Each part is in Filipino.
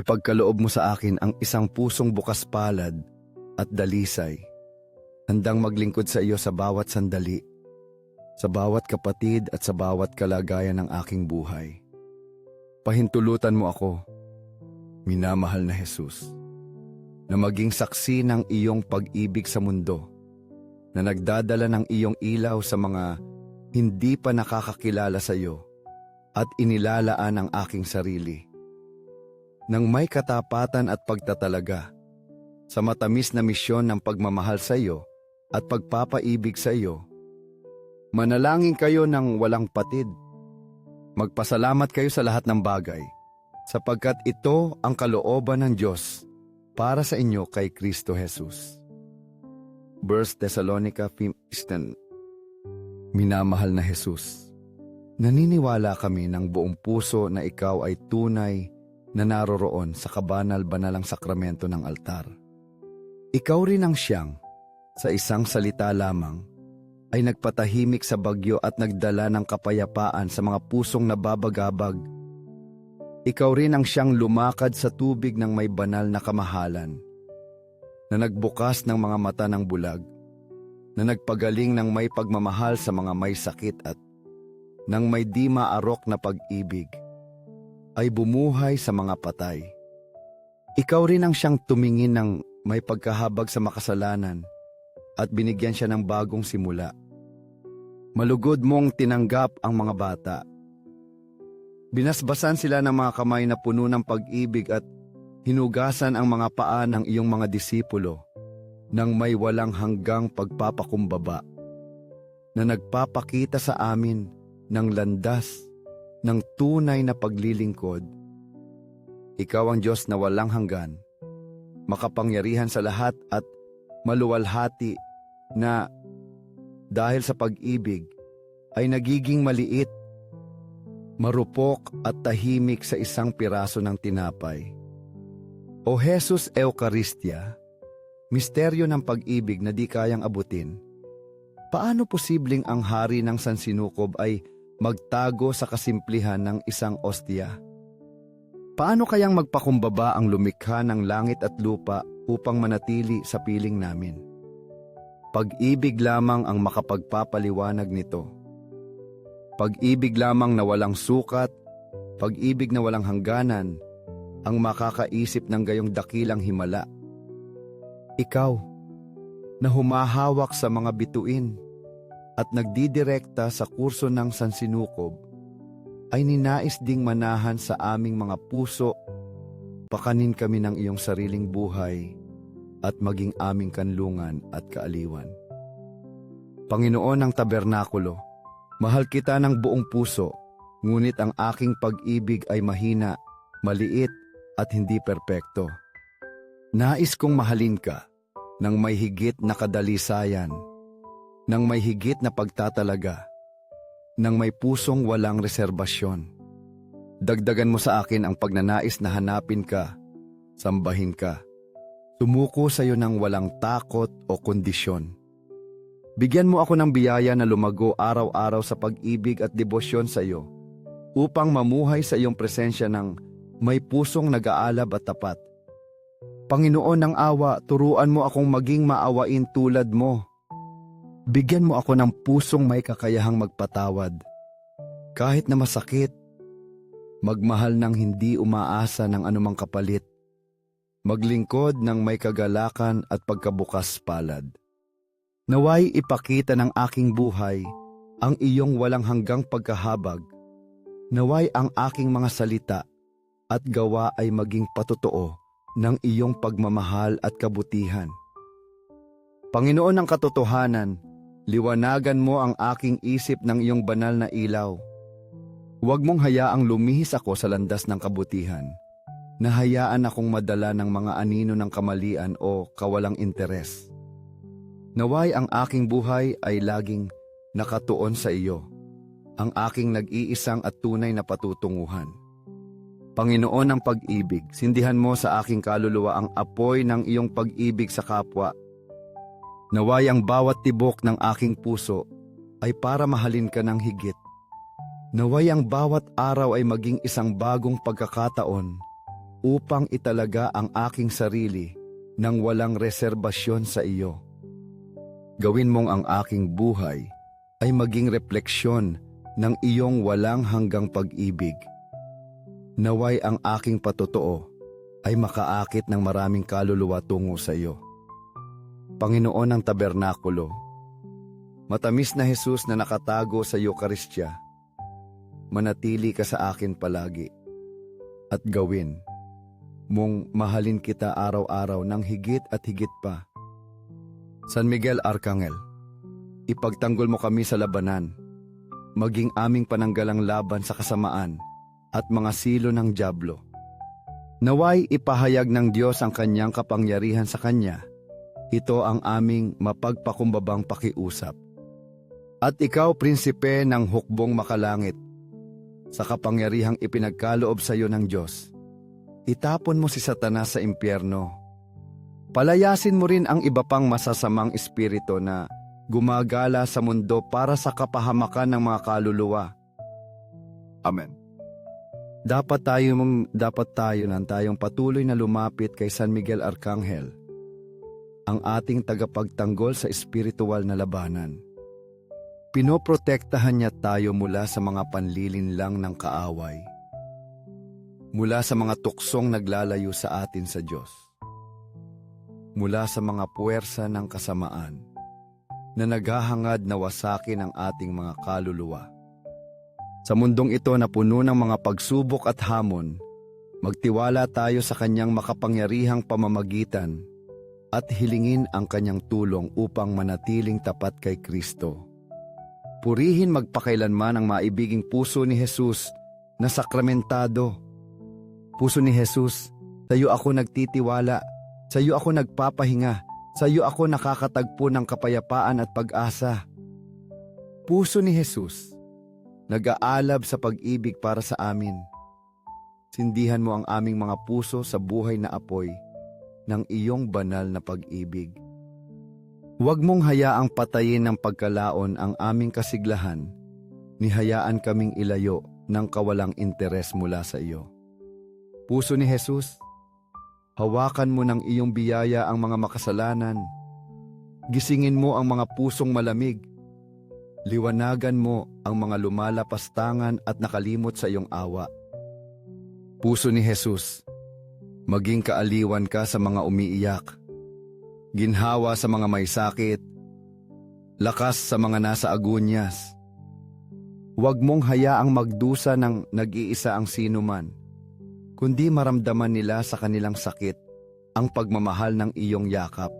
Ipagkaloob mo sa akin ang isang pusong bukas palad at dalisay. Handang maglingkod sa iyo sa bawat sandali, sa bawat kapatid at sa bawat kalagayan ng aking buhay. Pahintulutan mo ako, minamahal na Jesus, na maging saksi ng iyong pag-ibig sa mundo, na nagdadala ng iyong ilaw sa mga hindi pa nakakakilala sa iyo at inilalaan ang aking sarili. Nang may katapatan at pagtatalaga, sa matamis na misyon ng pagmamahal sa iyo at pagpapaibig sa iyo, manalangin kayo ng walang patid. Magpasalamat kayo sa lahat ng bagay, sapagkat ito ang kalooban ng Diyos para sa inyo kay Kristo Jesus. 1 Thessalonica 15 Minamahal na Jesus, naniniwala kami ng buong puso na ikaw ay tunay na naroroon sa kabanal-banalang sakramento ng altar. Ikaw rin ang siyang, sa isang salita lamang, ay nagpatahimik sa bagyo at nagdala ng kapayapaan sa mga pusong nababagabag. Ikaw rin ang siyang lumakad sa tubig ng may banal na kamahalan, na nagbukas ng mga mata ng bulag, na nagpagaling ng may pagmamahal sa mga may sakit at ng may di maarok na pag-ibig, ay bumuhay sa mga patay. Ikaw rin ang siyang tumingin ng may pagkahabag sa makasalanan at binigyan siya ng bagong simula. Malugod mong tinanggap ang mga bata. Binasbasan sila ng mga kamay na puno ng pag-ibig at hinugasan ang mga paa ng iyong mga disipulo nang may walang hanggang pagpapakumbaba na nagpapakita sa amin ng landas ng tunay na paglilingkod. Ikaw ang Diyos na walang hanggan, makapangyarihan sa lahat at maluwalhati na dahil sa pag-ibig ay nagiging maliit, marupok at tahimik sa isang piraso ng tinapay. O Jesus Eucharistia, misteryo ng pag-ibig na di kayang abutin, paano posibleng ang hari ng sansinukob ay magtago sa kasimplihan ng isang ostya? Paano kayang magpakumbaba ang lumikha ng langit at lupa upang manatili sa piling namin? Pag-ibig lamang ang makapagpapaliwanag nito. Pag-ibig lamang na walang sukat, pag-ibig na walang hangganan, ang makakaisip ng gayong dakilang himala. Ikaw, na humahawak sa mga bituin at nagdidirekta sa kurso ng sansinukob, ay ninais ding manahan sa aming mga puso, pakanin kami ng iyong sariling buhay at maging aming kanlungan at kaaliwan. Panginoon ng tabernakulo, mahal kita ng buong puso, ngunit ang aking pag-ibig ay mahina, maliit at hindi perpekto. Nais kong mahalin ka ng may higit na kadalisayan, ng may higit na pagtatalaga, ng may pusong walang reserbasyon. Dagdagan mo sa akin ang pagnanais na hanapin ka, sambahin ka, Tumuko sa iyo ng walang takot o kondisyon. Bigyan mo ako ng biyaya na lumago araw-araw sa pag-ibig at debosyon sa iyo upang mamuhay sa iyong presensya ng may pusong nag-aalab at tapat. Panginoon ng awa, turuan mo akong maging maawain tulad mo. Bigyan mo ako ng pusong may kakayahang magpatawad. Kahit na masakit, magmahal ng hindi umaasa ng anumang kapalit maglingkod ng may kagalakan at pagkabukas palad. Naway ipakita ng aking buhay ang iyong walang hanggang pagkahabag. Naway ang aking mga salita at gawa ay maging patotoo ng iyong pagmamahal at kabutihan. Panginoon ng katotohanan, liwanagan mo ang aking isip ng iyong banal na ilaw. Huwag mong hayaang lumihis ako sa landas ng kabutihan nahayaan akong madala ng mga anino ng kamalian o kawalang interes. Naway ang aking buhay ay laging nakatuon sa iyo, ang aking nag-iisang at tunay na patutunguhan. Panginoon ng pag-ibig, sindihan mo sa aking kaluluwa ang apoy ng iyong pag-ibig sa kapwa. Naway ang bawat tibok ng aking puso ay para mahalin ka ng higit. Naway ang bawat araw ay maging isang bagong pagkakataon upang italaga ang aking sarili nang walang reserbasyon sa iyo. Gawin mong ang aking buhay ay maging refleksyon ng iyong walang hanggang pag-ibig. Naway ang aking patotoo ay makaakit ng maraming kaluluwa tungo sa iyo. Panginoon ng Tabernakulo, matamis na Jesus na nakatago sa Eukaristya, manatili ka sa akin palagi at gawin mong mahalin kita araw-araw ng higit at higit pa. San Miguel Arcangel, ipagtanggol mo kami sa labanan, maging aming pananggalang laban sa kasamaan at mga silo ng Diablo. Naway ipahayag ng Diyos ang kanyang kapangyarihan sa Kanya. Ito ang aming mapagpakumbabang pakiusap. At ikaw, prinsipe ng hukbong makalangit, sa kapangyarihang ipinagkaloob sa iyo ng Diyos, itapon mo si Satanas sa impyerno. Palayasin mo rin ang iba pang masasamang espiritu na gumagala sa mundo para sa kapahamakan ng mga kaluluwa. Amen. Dapat tayo dapat tayo nang tayong patuloy na lumapit kay San Miguel Arcangel, ang ating tagapagtanggol sa espiritual na labanan. Pinoprotektahan niya tayo mula sa mga panlilinlang ng kaaway, mula sa mga tuksong naglalayo sa atin sa Diyos, mula sa mga puwersa ng kasamaan na naghahangad na wasakin ang ating mga kaluluwa. Sa mundong ito na puno ng mga pagsubok at hamon, magtiwala tayo sa kanyang makapangyarihang pamamagitan at hilingin ang kanyang tulong upang manatiling tapat kay Kristo. Purihin magpakailanman ang maibiging puso ni Jesus na sakramentado. Puso ni Jesus, sa iyo ako nagtitiwala, sa iyo ako nagpapahinga, sa iyo ako nakakatagpo ng kapayapaan at pag-asa. Puso ni Jesus, nag-aalab sa pag-ibig para sa amin. Sindihan mo ang aming mga puso sa buhay na apoy ng iyong banal na pag-ibig. Huwag mong hayaang patayin ng pagkalaon ang aming kasiglahan, nihayaan kaming ilayo ng kawalang interes mula sa iyo. Puso ni Jesus, hawakan mo ng iyong biyaya ang mga makasalanan. Gisingin mo ang mga pusong malamig. Liwanagan mo ang mga lumalapastangan at nakalimot sa iyong awa. Puso ni Jesus, maging kaaliwan ka sa mga umiiyak ginhawa sa mga may sakit, lakas sa mga nasa agunyas. Huwag mong hayaang magdusa ng nag-iisa ang sinuman, kundi maramdaman nila sa kanilang sakit ang pagmamahal ng iyong yakap.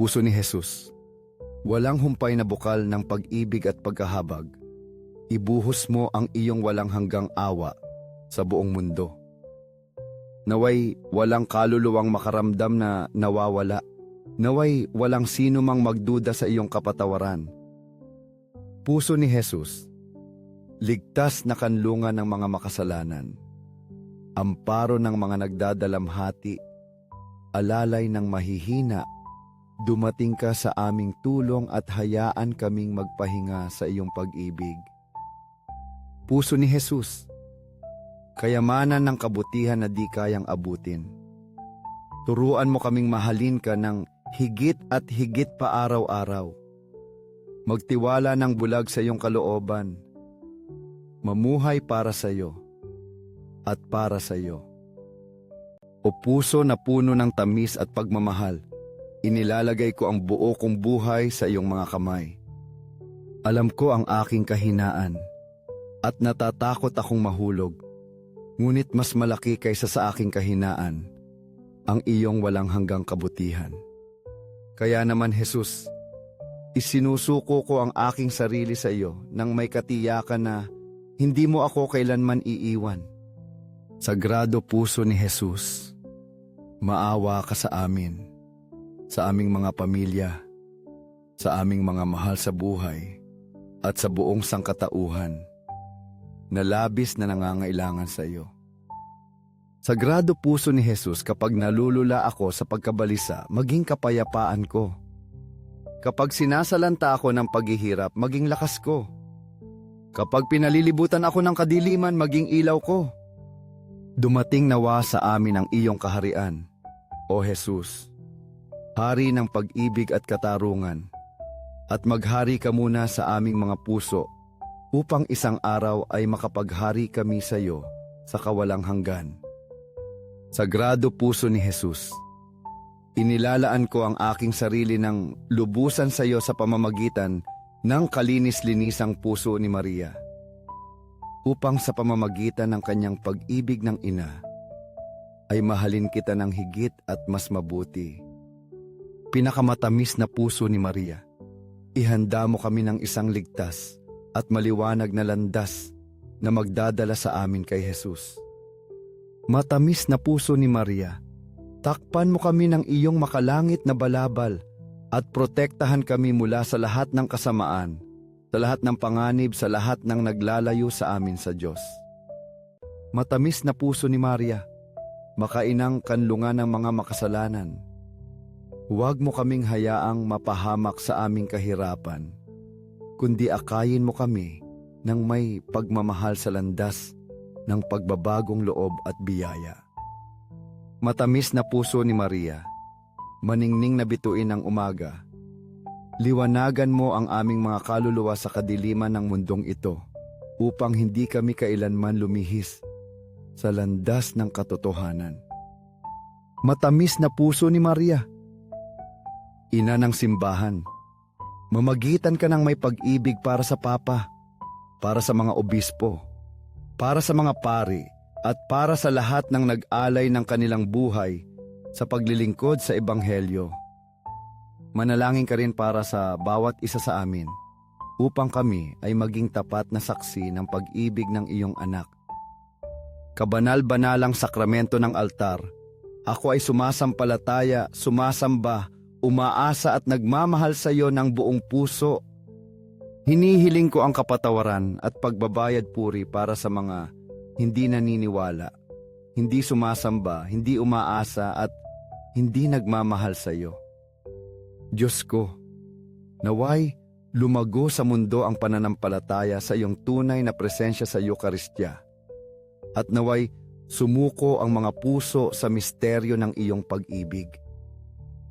Puso ni Jesus, walang humpay na bukal ng pag-ibig at pagkahabag. Ibuhos mo ang iyong walang hanggang awa sa buong mundo. Naway walang kaluluwang makaramdam na nawawala Naway walang sino mang magduda sa iyong kapatawaran. Puso ni Jesus, ligtas na kanlungan ng mga makasalanan, amparo ng mga nagdadalamhati, alalay ng mahihina, dumating ka sa aming tulong at hayaan kaming magpahinga sa iyong pag-ibig. Puso ni Jesus, kayamanan ng kabutihan na di kayang abutin. Turuan mo kaming mahalin ka ng higit at higit pa araw-araw. Magtiwala ng bulag sa iyong kalooban. Mamuhay para sa iyo at para sa iyo. O puso na puno ng tamis at pagmamahal, inilalagay ko ang buo kong buhay sa iyong mga kamay. Alam ko ang aking kahinaan at natatakot akong mahulog. Ngunit mas malaki kaysa sa aking kahinaan ang iyong walang hanggang kabutihan. Kaya naman Jesus, isinusuko ko ang aking sarili sa iyo nang may katiyakan na hindi mo ako kailanman iiwan. Sagrado puso ni Jesus, maawa ka sa amin, sa aming mga pamilya, sa aming mga mahal sa buhay, at sa buong sangkatauhan na labis na nangangailangan sa iyo. Sagrado puso ni Jesus kapag nalulula ako sa pagkabalisa, maging kapayapaan ko. Kapag sinasalanta ako ng paghihirap, maging lakas ko. Kapag pinalilibutan ako ng kadiliman, maging ilaw ko. Dumating nawa sa amin ang iyong kaharian, O Jesus, Hari ng pag-ibig at katarungan, at maghari ka muna sa aming mga puso upang isang araw ay makapaghari kami sa iyo sa kawalang hanggan. Sagrado puso ni Jesus, inilalaan ko ang aking sarili ng lubusan sa iyo sa pamamagitan ng kalinis-linisang puso ni Maria upang sa pamamagitan ng kanyang pag-ibig ng ina ay mahalin kita ng higit at mas mabuti. Pinakamatamis na puso ni Maria, ihanda mo kami ng isang ligtas at maliwanag na landas na magdadala sa amin kay Jesus. Matamis na puso ni Maria, takpan mo kami ng iyong makalangit na balabal at protektahan kami mula sa lahat ng kasamaan, sa lahat ng panganib, sa lahat ng naglalayo sa amin sa Diyos. Matamis na puso ni Maria, makainang kanlungan ng mga makasalanan. Huwag mo kaming hayaang mapahamak sa aming kahirapan, kundi akayin mo kami ng may pagmamahal sa landas ng pagbabagong loob at biyaya. Matamis na puso ni Maria, maningning na bituin ng umaga. Liwanagan mo ang aming mga kaluluwa sa kadiliman ng mundong ito upang hindi kami kailanman lumihis sa landas ng katotohanan. Matamis na puso ni Maria, ina ng simbahan, mamagitan ka ng may pag-ibig para sa Papa, para sa mga obispo, para sa mga pari, at para sa lahat ng nag-alay ng kanilang buhay sa paglilingkod sa Ebanghelyo. Manalangin ka rin para sa bawat isa sa amin upang kami ay maging tapat na saksi ng pag-ibig ng iyong anak. Kabanal-banalang sakramento ng altar, ako ay sumasampalataya, sumasamba, umaasa at nagmamahal sa iyo ng buong puso. Hinihiling ko ang kapatawaran at pagbabayad puri para sa mga hindi naniniwala, hindi sumasamba, hindi umaasa at hindi nagmamahal sa iyo. Diyos ko, naway lumago sa mundo ang pananampalataya sa iyong tunay na presensya sa Eukaristya at naway sumuko ang mga puso sa misteryo ng iyong pag-ibig.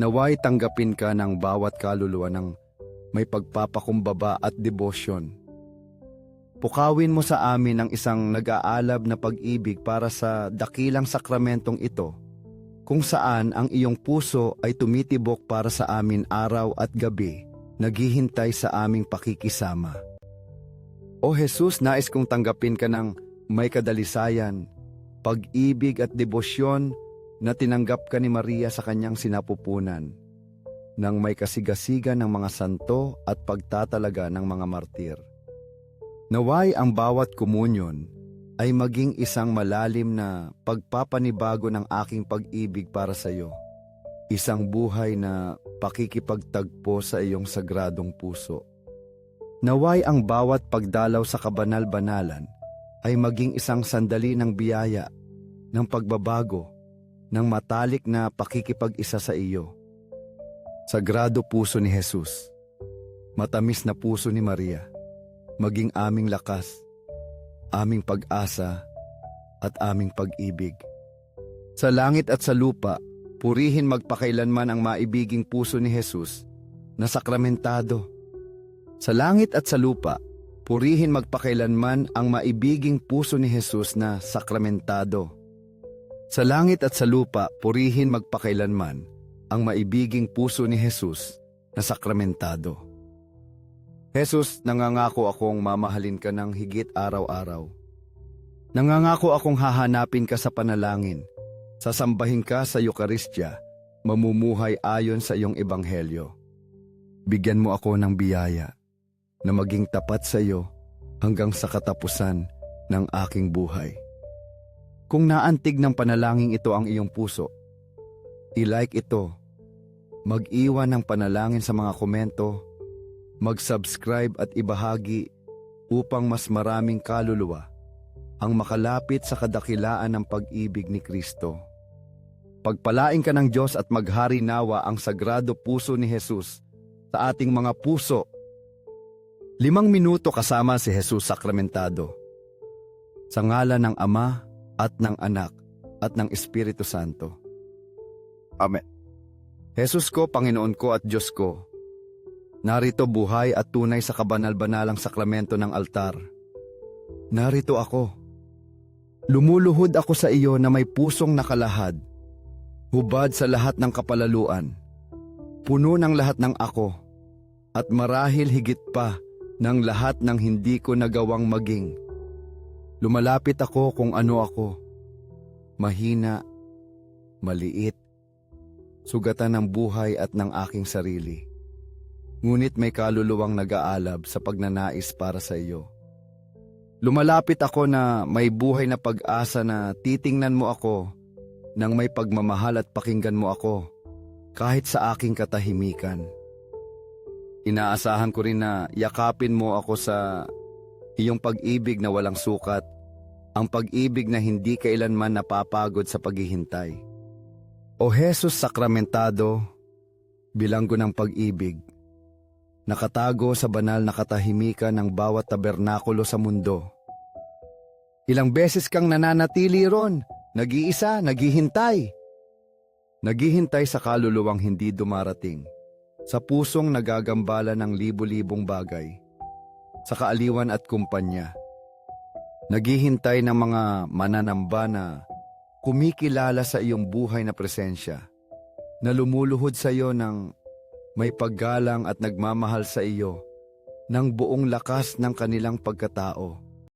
Naway tanggapin ka ng bawat kaluluwa ng may pagpapakumbaba at debosyon. Pukawin mo sa amin ang isang nag-aalab na pag-ibig para sa dakilang sakramentong ito, kung saan ang iyong puso ay tumitibok para sa amin araw at gabi, naghihintay sa aming pakikisama. O Jesus, nais kong tanggapin ka ng may kadalisayan, pag-ibig at debosyon na tinanggap ka ni Maria sa kanyang sinapupunan, ng may kasigasigan ng mga santo at pagtatalaga ng mga martir. Naway ang bawat komunyon ay maging isang malalim na pagpapanibago ng aking pag-ibig para sa iyo. Isang buhay na pakikipagtagpo sa iyong sagradong puso. Naway ang bawat pagdalaw sa kabanal-banalan ay maging isang sandali ng biyaya, ng pagbabago, ng matalik na pakikipag-isa sa iyo. Sagrado puso ni Jesus, matamis na puso ni Maria, maging aming lakas, aming pag-asa, at aming pag-ibig. Sa langit at sa lupa, purihin magpakailanman ang maibiging puso ni Jesus na sakramentado. Sa langit at sa lupa, purihin magpakailanman ang maibiging puso ni Jesus na sakramentado. Sa langit at sa lupa, purihin magpakailanman ang maibiging puso ni Jesus na sakramentado. Jesus, nangangako akong mamahalin ka ng higit araw-araw. Nangangako akong hahanapin ka sa panalangin, sasambahin ka sa Eukaristya, mamumuhay ayon sa iyong ebanghelyo. Bigyan mo ako ng biyaya na maging tapat sa iyo hanggang sa katapusan ng aking buhay. Kung naantig ng panalangin ito ang iyong puso, i-like ito, mag-iwan ng panalangin sa mga komento, mag-subscribe at ibahagi upang mas maraming kaluluwa ang makalapit sa kadakilaan ng pag-ibig ni Kristo. Pagpalain ka ng Diyos at maghari nawa ang sagrado puso ni Jesus sa ating mga puso. Limang minuto kasama si Jesus sakramentado. Sa ngala ng Ama at ng Anak, at ng Espiritu Santo. Amen. Jesus ko, Panginoon ko at Diyos ko, narito buhay at tunay sa kabanal-banalang sakramento ng altar. Narito ako. Lumuluhod ako sa iyo na may pusong nakalahad, hubad sa lahat ng kapalaluan, puno ng lahat ng ako, at marahil higit pa ng lahat ng hindi ko nagawang maging. Lumalapit ako kung ano ako, mahina, maliit, sugatan ng buhay at ng aking sarili. Ngunit may kaluluwang nag-aalab sa pagnanais para sa iyo. Lumalapit ako na may buhay na pag-asa na titingnan mo ako nang may pagmamahal at pakinggan mo ako kahit sa aking katahimikan. Inaasahan ko rin na yakapin mo ako sa iyong pag-ibig na walang sukat, ang pag-ibig na hindi kailanman napapagod sa paghihintay. O Jesus sakramentado, bilanggo ng pag-ibig, nakatago sa banal na katahimikan ng bawat tabernakulo sa mundo. Ilang beses kang nananatili ron, nag-iisa, naghihintay. Naghihintay sa kaluluwang hindi dumarating, sa pusong nagagambala ng libu-libong bagay, sa kaaliwan at kumpanya. Naghihintay ng mga mananamba na kumikilala sa iyong buhay na presensya, na lumuluhod sa iyo ng may paggalang at nagmamahal sa iyo ng buong lakas ng kanilang pagkatao